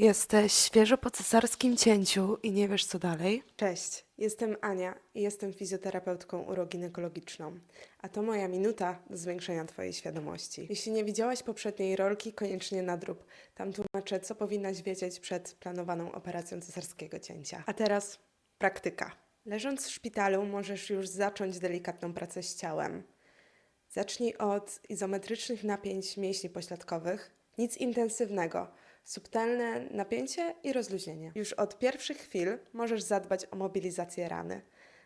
Jesteś świeżo po cesarskim cięciu i nie wiesz co dalej? Cześć, jestem Ania i jestem fizjoterapeutką uroginekologiczną. A to moja minuta do zwiększenia Twojej świadomości. Jeśli nie widziałaś poprzedniej rolki, koniecznie nadrób. Tam tłumaczę, co powinnaś wiedzieć przed planowaną operacją cesarskiego cięcia. A teraz praktyka. Leżąc w szpitalu, możesz już zacząć delikatną pracę z ciałem. Zacznij od izometrycznych napięć mięśni pośladkowych. Nic intensywnego. Subtelne napięcie i rozluźnienie. Już od pierwszych chwil możesz zadbać o mobilizację rany.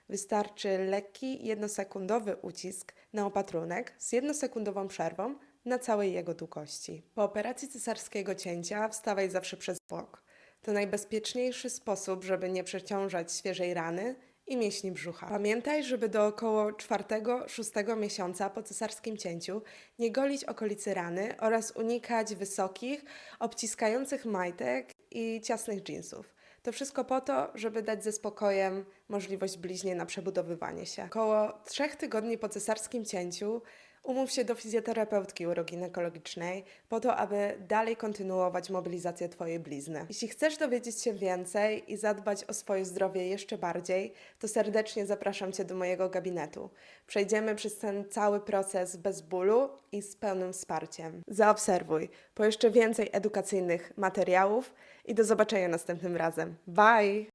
Wystarczy lekki, jednosekundowy ucisk na opatrunek z jednosekundową przerwą na całej jego długości. Po operacji cesarskiego cięcia wstawaj zawsze przez bok. To najbezpieczniejszy sposób, żeby nie przeciążać świeżej rany i mięśni brzucha. Pamiętaj, żeby do około 4-6 miesiąca po cesarskim cięciu nie golić okolicy rany oraz unikać wysokich, obciskających majtek i ciasnych dżinsów. To wszystko po to, żeby dać ze spokojem możliwość bliźnie na przebudowywanie się. Około 3 tygodni po cesarskim cięciu umów się do fizjoterapeutki uroginekologicznej po to, aby dalej kontynuować mobilizację Twojej blizny. Jeśli chcesz dowiedzieć się więcej i zadbać o swoje zdrowie jeszcze bardziej, to serdecznie zapraszam Cię do mojego gabinetu. Przejdziemy przez ten cały proces bez bólu i z pełnym wsparciem. Zaobserwuj po jeszcze więcej edukacyjnych materiałów i do zobaczenia następnym razem. Bye!